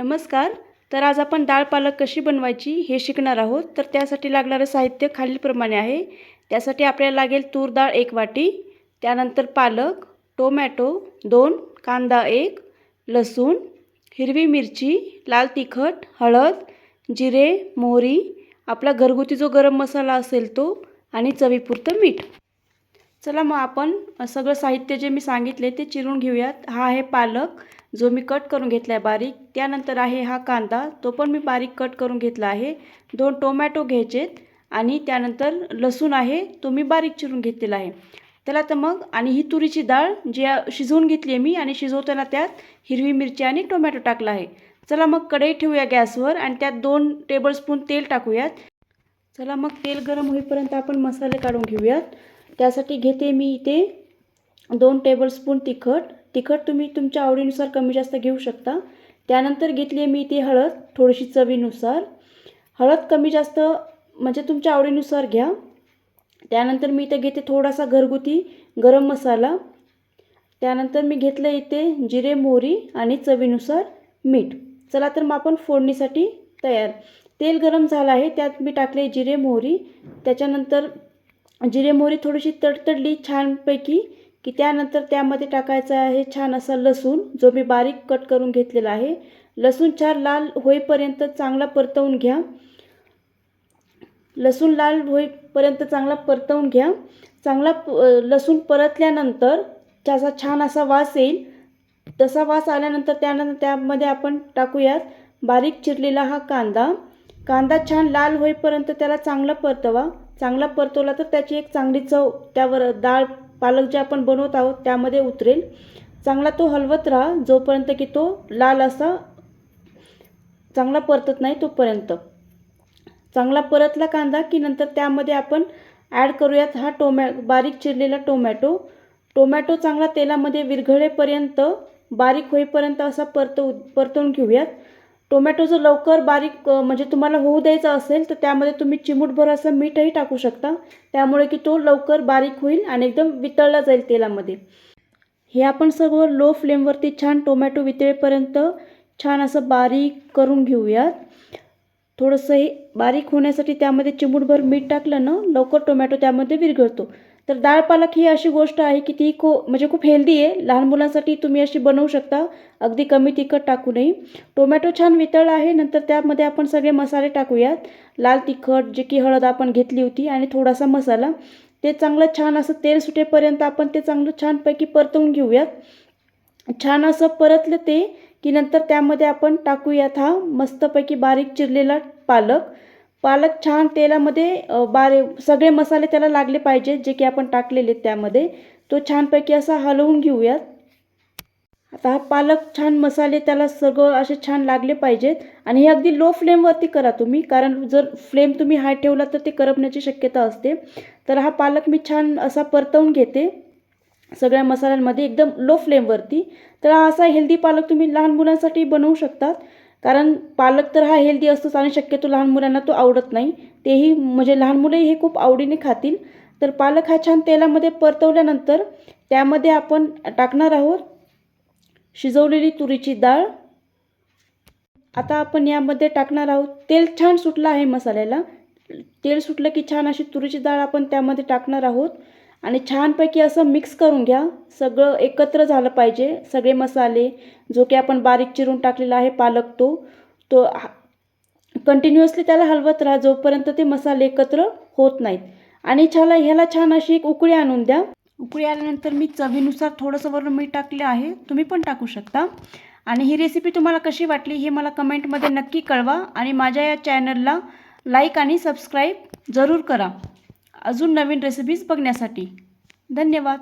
नमस्कार. तर आज आपण डाळ पालक कशी बनवायची हे शिकणार आहोत. तर त्यासाठी लागणारं साहित्य खालीलप्रमाणे आहे. त्यासाठी आपल्याला लागेल तूर डाळ एक वाटी त्यानंतर पालक टोमॅटो दोन कांदा एक लसूण हिरवी मिरची लाल तिखट हळद जिरे मोहरी आपला घरगुती जो गरम मसाला असेल तो आणि चवीपुरतं मीठ. चला मग आपण सगळं साहित्य जे मी सांगितले ते चिरून घेऊयात. हा आहे पालक जो मी कट करून घेतला आहे बारीक त्यानंतर आहे हा कांदा. तो पण मी बारीक कट करून घेतला आहे. दोन टोमॅटो घ्यायचेत आणि त्यानंतर लसूण आहे तो मी बारीक चिरून घेतलेला आहे. त्याला तर मग आणि ही तुरीची डाळ जी शिजवून घेतली आहे मी आणि शिजवताना त्यात हिरवी मिरची आणि टोमॅटो टाकला आहे. चला मग कढई ठेवूया गॅसवर आणि त्यात दोन टेबलस्पून तेल टाकूयात. चला मग तेल गरम होईपर्यंत आपण मसाले काढून घेऊयात. त्यासाठी घेते मी इथे दोन टेबलस्पून तिखट तिखट तुम्ही तुमच्या आवडीनुसार कमी जास्त घेऊ शकता. त्यानंतर घेतली आहे मी ती हळद थोडीशी चवीनुसार. हळद कमी जास्त म्हणजे तुमच्या आवडीनुसार घ्या. त्यानंतर मी इथे घेते थोडासा घरगुती गरम मसाला. त्यानंतर मी घेतलं इथे जिरे मोहरी आणि चवीनुसार मीठ. चला तर मग आपण फोडणीसाठी तयार. तेल गरम झालं आहे त्यात मी टाकले जिरे मोहरी. त्याच्यानंतर जिरे मोहरी थोडीशी तडतडली छानपैकी. की त्यानंतर त्यामध्ये टाकायचा आहे छान असा लसूण जो मी बारीक कट करून घेतलेला आहे. लसूण छान लाल होईपर्यंत चांगला परतवून घ्या. लसूण लाल होईपर्यंत चांगला परतवून घ्या. चांगला लसूण परतल्यानंतर त्याचा छान असा वास येईल. तसा वास आल्यानंतर त्यानंतर त्यामध्ये आपण टाकूयात बारीक चिरलेला हा कांदा. कांदा छान लाल होईपर्यंत त्याला चांगला परतवा. चांगला परतवला तर त्याची एक चांगली चव त्यावर डाळ पालक जे आपण बनवत आहोत त्यामध्ये उतरेल. चांगला तो हलवत राहा जोपर्यंत की तो लाल असा चांगला परतत नाही तोपर्यंत. चांगला परतला कांदा की नंतर त्यामध्ये आपण ॲड करूयात हा टोमॅ बारीक चिरलेला टोमॅटो. टोमॅटो चांगला तेलामध्ये विरघळेपर्यंत बारीक होईपर्यंत असा परतव परतवून घेऊयात. टोमॅटो जर लवकर बारीक म्हणजे तुम्हाला होऊ द्यायचा असेल तर त्यामध्ये तुम्ही चिमूटभर असं मीठही टाकू शकता. त्यामुळे की तो लवकर बारीक होईल आणि एकदम वितळला जाईल तेलामध्ये. हे आपण सगळं लो फ्लेमवरती छान टोमॅटो वितळेपर्यंत छान असं बारीक करून घेऊयात. थोडंसं हे बारीक होण्यासाठी त्यामध्ये चिमूटभर मीठ टाकलं ना लवकर टोमॅटो त्यामध्ये विरघळतो. तर डाळ पालक ही अशी गोष्ट आहे की ती खू म्हणजे खूप हेल्दी आहे. लहान मुलांसाठी तुम्ही अशी बनवू शकता. अगदी कमी तिखट टाकू नये. टोमॅटो छान वितळला आहे. नंतर त्यामध्ये आपण सगळे मसाले टाकूयात. लाल तिखट जे की हळद आपण घेतली होती आणि थोडासा मसाला. ते चांगलं छान असं तेल सुटेपर्यंत आपण ते चांगलं छानपैकी परतवून घेऊयात. छान असं परतलं ते की नंतर त्यामध्ये आपण टाकूयात हा मस्तपैकी बारीक चिरलेला पालक. पालक छान तेलामध्ये बारे सगळे मसाले त्याला लागले पाहिजेत जे की आपण टाकलेले आहेत त्यामध्ये. तो छानपैकी असा हलवून घेऊयात. आता हा पालक छान मसाले त्याला सगळं असे छान लागले पाहिजेत. आणि हे अगदी लो फ्लेमवरती करा तुम्ही कारण जर फ्लेम तुम्ही हाय ठेवला तर ते करपण्याची शक्यता असते. तर हा पालक मी छान असा परतवून घेते. सगळ्या मसाल्यांमध्ये एकदम लो फ्लेमवरती तर हा असा हेल्दी पालक तुम्ही लहान मुलांसाठी बनवू शकतात. कारण पालक तर हा हेल्दी असतोच आणि शक्यतो लहान मुलांना तो आवडत नाही. तेही म्हणजे लहान मुलंही हे खूप आवडीने खातील. तर पालक हा छान तेलामध्ये परतवल्यानंतर त्यामध्ये आपण टाकणार आहोत शिजवलेली तुरीची डाळ. आता आपण यामध्ये टाकणार आहोत. तेल छान सुटलं आहे मसाल्याला. तेल सुटलं की छान अशी तुरीची डाळ आपण त्यामध्ये टाकणार आहोत. आणि छानपैकी असं मिक्स करून घ्या. सगळं एकत्र झालं पाहिजे. सगळे मसाले जो की आपण बारीक चिरून टाकलेला आहे पालक तो तो कंटिन्युअसली त्याला हलवत राहा. जोपर्यंत ते मसाले एकत्र होत नाहीत. आणि छाला ह्याला छान अशी एक उकळी आणून द्या. उकळी आल्यानंतर मी चवीनुसार थोडंसं वरून मीठ टाकले आहे. तुम्ही पण टाकू शकता. आणि ही रेसिपी तुम्हाला कशी वाटली हे मला कमेंटमध्ये नक्की कळवा. आणि माझ्या या चॅनलला लाईक आणि सबस्क्राईब जरूर करा. अजून नवीन रेसिपीज बघण्यासाठी. धन्यवाद.